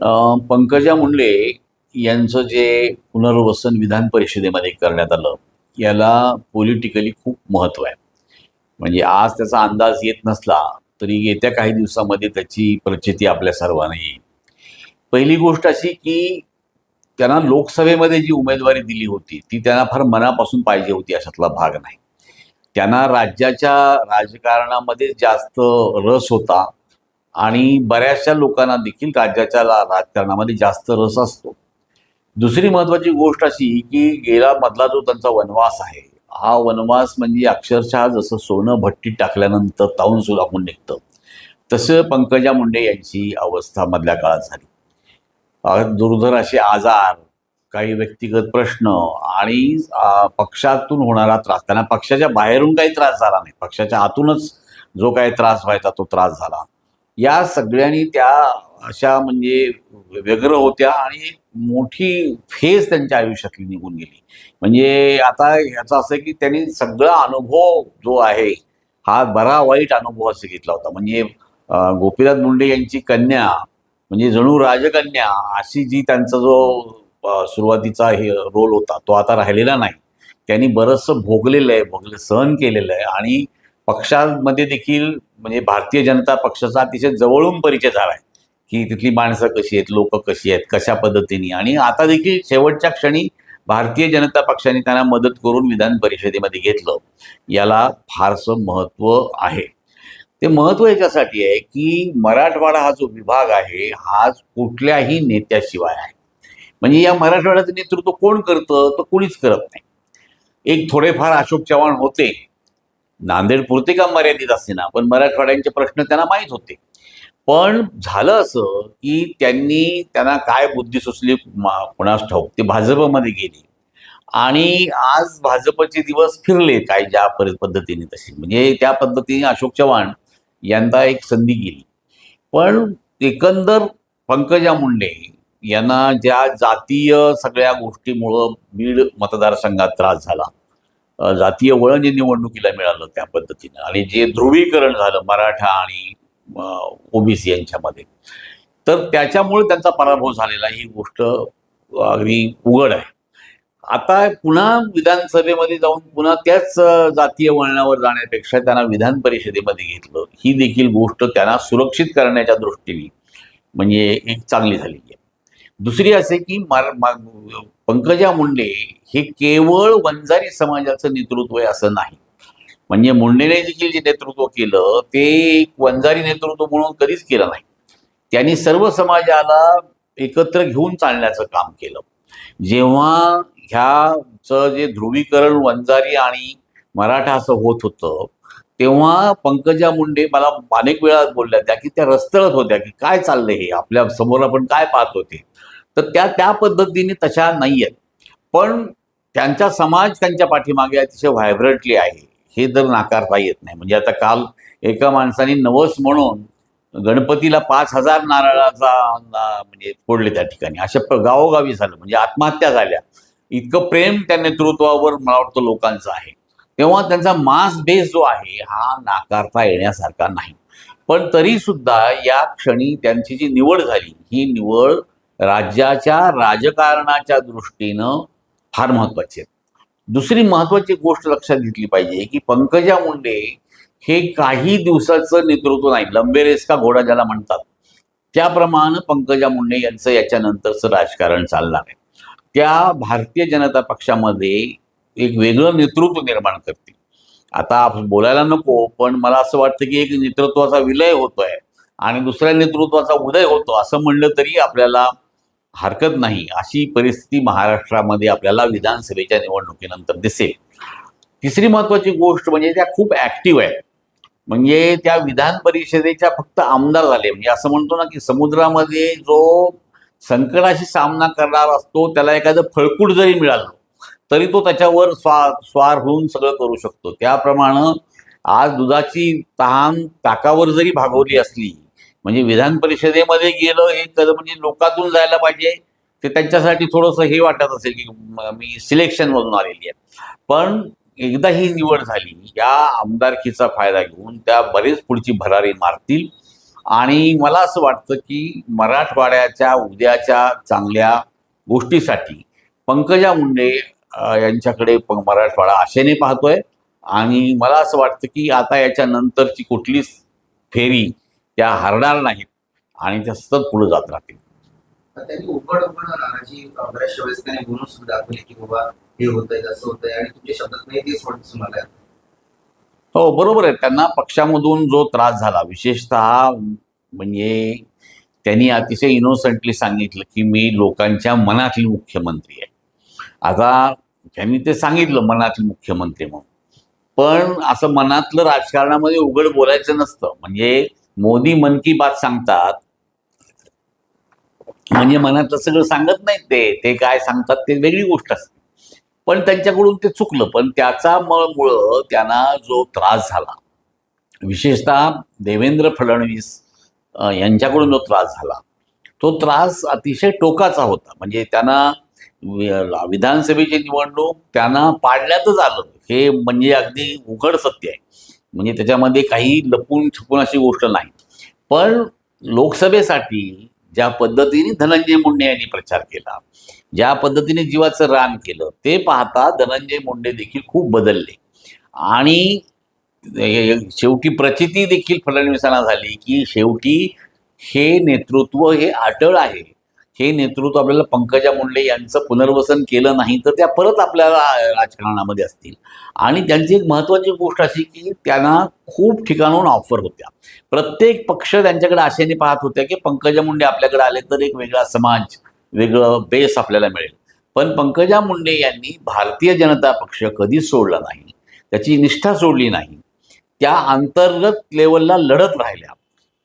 पंकजा मुंडे यांचं जे पुनर्वसन विधान परिषदेमध्ये करण्यात आलं याला पॉलिटिकली खूप महत्त्व आहे. म्हणजे आज त्याचा अंदाज येत नसला तरी येत्या काही दिवसामध्ये त्याची प्रचिती आपल्या सर्वांना येईल. पहिली गोष्ट अशी की त्यांना लोकसभेमध्ये जी उमेदवारी दिली होती ती त्यांना फार मनापासून पाहिजे होती अशातला भाग नाही. त्यांना राज्याच्या राजकारणामध्ये जास्त रस होता आणि बऱ्याचशा लोकांना देखील राज्याच्या राजकारणामध्ये जास्त रस असतो. दुसरी महत्वाची गोष्ट अशी की गेला मधला जो त्यांचा वनवास आहे हा वनवास म्हणजे अक्षरशः जसं सोनं भट्टीत टाकल्यानंतर ताऊन सुलाखून निघतं. तसं पंकजा मुंडे यांची अवस्था मधल्या काळात झाली. दुर्धर असे आजार काही व्यक्तिगत प्रश्न आणि पक्षातून होणारा त्रास. त्यांना पक्षाच्या बाहेरून काही त्रास झाला नाही. पक्षाच्या आतूनच जो काही त्रास व्हायचा तो त्रास झाला. या सगळ्यांनी त्या अशा म्हणजे व्यग्र होत्या आणि एक मोठी फेज त्यांच्या आयुष्यातली निघून गेली. म्हणजे आता याचं असं की त्यांनी सगळा अनुभव जो आहे हा बरा वाईट अनुभव असं घेतला होता. म्हणजे गोपीनाथ मुंडे यांची कन्या म्हणजे जणू राजकन्या अशी जी त्यांचा जो सुरुवातीचा हे रोल होता तो आता राहिलेला नाही. त्यांनी बरंचसं भोगलेलं आहे भोगले सहन केलेलं आहे आणि पक्षामध्ये देखील म्हणजे भारतीय जनता पक्षाचा अतिशय जवळून परिचय झाला आहे की तिथली माणसं कशी आहेत लोक कशी आहेत कशा पद्धतीने. आणि आता देखील शेवटच्या क्षणी भारतीय जनता पक्षाने त्यांना मदत करून विधान परिषदेमध्ये घेतलं. याला फारसं महत्त्व आहे. ते महत्त्व याच्यासाठी आहे की मराठवाडा हा जो विभाग आहे हा कुठल्याही नेत्याशिवाय आहे. म्हणजे या मराठवाड्याचं नेतृत्व कोण करतं तर कोणीच करत नाही. एक थोडेफार अशोक चव्हाण होते नांदेड पुरते का मर्यादित असते ना पण मराठवाड्यांचे प्रश्न त्यांना माहीत होते. पण झालं असं की त्यांनी त्यांना काय बुद्धी सुचली? मा- ठाऊक? ते भाजपमध्ये गेली. आणि आज भाजपचे दिवस फिरले काय ज्या परि- पद्धतीने तशी म्हणजे त्या पद्धतीने अशोक चव्हाण यांना एक संधी गेली. पण एकंदर पंकजा मुंडे यांना ज्या जातीय सगळ्या गोष्टीमुळं बीड मतदारसंघात त्रास झाला. जातीय वळण जे निवडणुकीला मिळालं त्या पद्धतीनं. आणि जे ध्रुवीकरण झालं मराठा आणि ओबीसी यांच्यामध्ये तर त्याच्यामुळे त्यांचा पराभव झालेला ही गोष्ट अगदी उघड आहे. आता पुन्हा विधानसभेमध्ये जाऊन पुन्हा त्याच जातीय वळणावर जाण्यापेक्षा त्यांना विधान परिषदेमध्ये घेतलं ही देखील गोष्ट त्यांना सुरक्षित करण्याच्या दृष्टीने म्हणजे एक चांगली झालेली आहे. दुसरी असे की मार पंकजा मुंडे हे केवळ वंजारी समाजाचं नेतृत्व आहे असं नाही. म्हणजे मुंडेने देखील जे नेतृत्व केलं ते एक वंजारी नेतृत्व म्हणून कधीच केलं नाही. त्यांनी सर्व समाजाला एकत्र घेऊन चालण्याचं काम केलं. जेव्हा ह्याचं जे ध्रुवीकरण वंजारी आणि मराठा असं होत होतं तेव्हा पंकजा मुंडे मला अनेक वेळा बोलल्या त्या की त्या रस्तळत होत्या की काय चाललंय हे? आपल्यासमोर आपण काय पाहत होते? तर त्या त्या पद्धतीने तशा नाही आहेत पण त्यांचा समाज त्यांच्या पाठीमागे अतिशय व्हायब्रंटली आहे. हे जर नाकारता येत नाही. म्हणजे आता काल एका माणसाने नवस म्हणून गणपतीला पाच हजार नारळाचा म्हणजे फोडले त्या ठिकाणी. अशा गावोगावी झालं. म्हणजे आत्महत्या झाल्या. इतकं प्रेम त्या नेतृत्वावर मला वाटतं लोकांचं आहे. तेव्हा त्यांचा मास बेस जो आहे हा नाकारता येण्यासारखा नाही. पण तरी सुद्धा या क्षणी त्यांची जी निवड झाली ही निवड राज्याच्या राजकारणाच्या दृष्टीनं फार महत्वाची आहे दुसरी महत्वाची गोष्ट लक्षात घेतली पाहिजे की पंकजा मुंडे हे काही दिवसाचं नेतृत्व नाही. लंबेरेस का घोडा ज्याला म्हणतात. त्याप्रमाणे पंकजा मुंडे यांचं याच्यानंतरचं राजकारण चालणार आहे. त्या भारतीय जनता पक्षामध्ये एक वेगळं नेतृत्व निर्माण करतील. आता बोलायला नको पण मला असं वाटतं की एक नेतृत्वाचा विलय होतोय आणि दुसऱ्या नेतृत्वाचा उदय होतो असं म्हणलं तरी आपल्याला हरकत नाही. अशी परिस्थिती महाराष्ट्रामध्ये आपल्याला विधानसभेच्या निवडणुकीनंतर दिसेल. तिसरी महत्वाची गोष्ट म्हणजे त्या खूप ऍक्टिव्ह आहेत. म्हणजे त्या विधान परिषदेच्या फक्त आमदार झाले. म्हणजे असं म्हणतो ना की समुद्रामध्ये जो संकटाशी सामना करणार असतो त्याला एखादं फळकूट जरी मिळालं तरी तो त्याच्यावर स्वा स्वार होऊन सगळं करू शकतो. त्याप्रमाणे आज दुधाची तहान ताकावर जरी भागवली असली म्हणजे विधान परिषदेमध्ये गेलं हे खरं म्हणजे लोकातून जायला पाहिजे. ते त्यांच्यासाठी थोडंसं हे वाटत असेल की मी सिलेक्शन मधून आलेली आहे. पण एकदा ही निवड झाली या आमदारकीचा फायदा घेऊन त्या बरेच पुढची भरारी मारतील. आणि मला असं वाटतं की मराठवाड्याच्या उद्याच्या चांगल्या गोष्टीसाठी पंकजा मुंडे यांच्याकडे प- मराठवाडा आशेने पाहतोय. आणि मला असं वाटतं की आता याच्यानंतरची कुठलीच फेरी त्या हरणार नाहीत. आणि त्या सतत पुढे जात राहतील. तर त्यांनी उघड उघड नानाची बऱ्याचशा वेळेस त्याने बोलून सुद्धा दाखवले की बाबा हे होतंय असं होतंय आणि तुमच्या शब्दात नाही तेच म्हणत तुम्हाला हो बरोबर आहे. त्यांना पक्षामधून जो त्रास झाला विशेषतः म्हणजे त्यांनी अतिशय इनोसंटली सांगितलं की मी लोकांच्या मनातील मुख्यमंत्री आहे. आता त्यांनी ते सांगितलं मनातील मुख्यमंत्री म्हणून. पण असं मनातलं राजकारणामध्ये उघड बोलायचं नसतं. म्हणजे मोदी मन की बात सांगतात. म्हणजे मनातलं सगळं सांगत नाहीत ते. ते काय सांगतात ते वेगळी गोष्ट असते. पण त्यांच्याकडून ते चुकलं. पण त्याचा म- मुळं त्यांना जो त्रास झाला विशेषतः देवेंद्र फडणवीस यांच्याकडून जो त्रास झाला तो त्रास अतिशय टोकाचा होता. म्हणजे त्यांना विधानसभेची निवडणूक त्यांना पाडण्यातच आलं. हे म्हणजे अगदी उघड सत्य आहे. म्हणजे त्याच्यामध्ये काही लपून छपून अशी गोष्ट नाही. पण लोकसभेसाठी ज्या पद्धतीने धनंजय मुंडे यांनी प्रचार केला ज्या पद्धतीने जीवाचं रान केलं ते पाहता धनंजय मुंडे देखील खूप बदलले. आणि शेवटी प्रचिती देखील फडणवीसांना झाली की शेवटी हे नेतृत्व हे अटळ आहे. हे नेतृत्व आपल्याला पंकजा मुंडे यांचं पुनर्वसन केलं नाही तर त्या परत आपल्याला राजकारणामध्ये असतील. आणि त्यांची एक महत्त्वाची गोष्ट अशी की त्यांना खूप ठिकाणून ऑफर होत्या. प्रत्येक पक्ष त्यांच्याकडे आशेने पाहत होत्या की पंकजा मुंडे आपल्याकडे आले तर एक वेगळा समाज वेगळं बेस आपल्याला मिळेल. पण पंकजा मुंडे यांनी भारतीय जनता पक्ष कधीच सोडला नाही त्याची निष्ठा सोडली नाही. त्या अंतर्गत लेवलला लढत राहिल्या.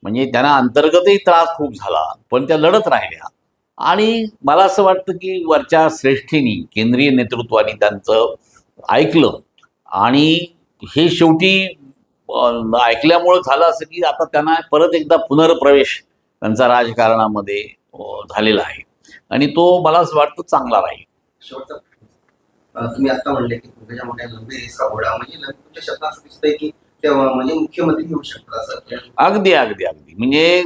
म्हणजे त्यांना अंतर्गतही त्रास खूप झाला पण त्या लढत राहिल्या. आणि मला असं वाटतं की वरच्या श्रेष्ठींनी केंद्रीय नेतृत्वाने त्यांचं ऐकलं. आणि हे शेवटी ऐकल्यामुळं झालं असं की आता त्यांना परत एकदा पुनर्प्रवेश त्यांचा राजकारणामध्ये झालेला आहे. आणि तो मला असं वाटतं चांगला राहील. तुम्ही आता म्हणले की तुमच्या मोठ्या लंबी म्हणजे लंबी तुमच्या शब्दात दिसतंय की म्हणजे मुख्यमंत्री होऊ शकतात असं अगदी अगदी अगदी. म्हणजे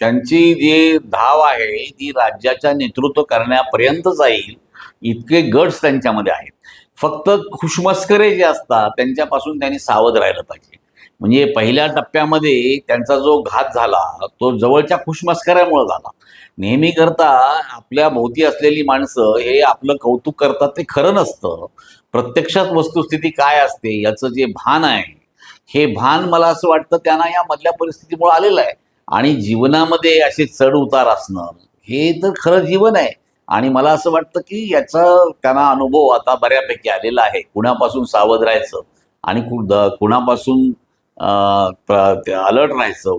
त्यांची जी धाव आहे ती राज्याच्या नेतृत्व करण्यापर्यंत जाईल इतके गट्स त्यांच्यामध्ये आहेत. फक्त खुशमस्करे जे असतात त्यांच्यापासून त्यांनी सावध राहिलं पाहिजे. म्हणजे पहिल्या टप्प्यामध्ये त्यांचा जो घात झाला तो जवळच्या खुशमस्कऱ्यामुळे झाला. नेहमी करता आपल्या भोवती असलेली माणसं हे आपलं कौतुक करतात ते खरं नसतं. प्रत्यक्षात वस्तुस्थिती काय असते याचं जे भान आहे हे भान मला असं वाटतं त्यांना या मधल्या परिस्थितीमुळे आलेलं आहे. आणि जीवनामध्ये असे चढ उतार असणं हे तर खरं जीवन आहे. आणि मला असं वाटतं की याचा त्यांना अनुभव आता बऱ्यापैकी आलेला आहे. कुणापासून सावध राहायचं आणि कुणापासून अलर्ट राहायचं?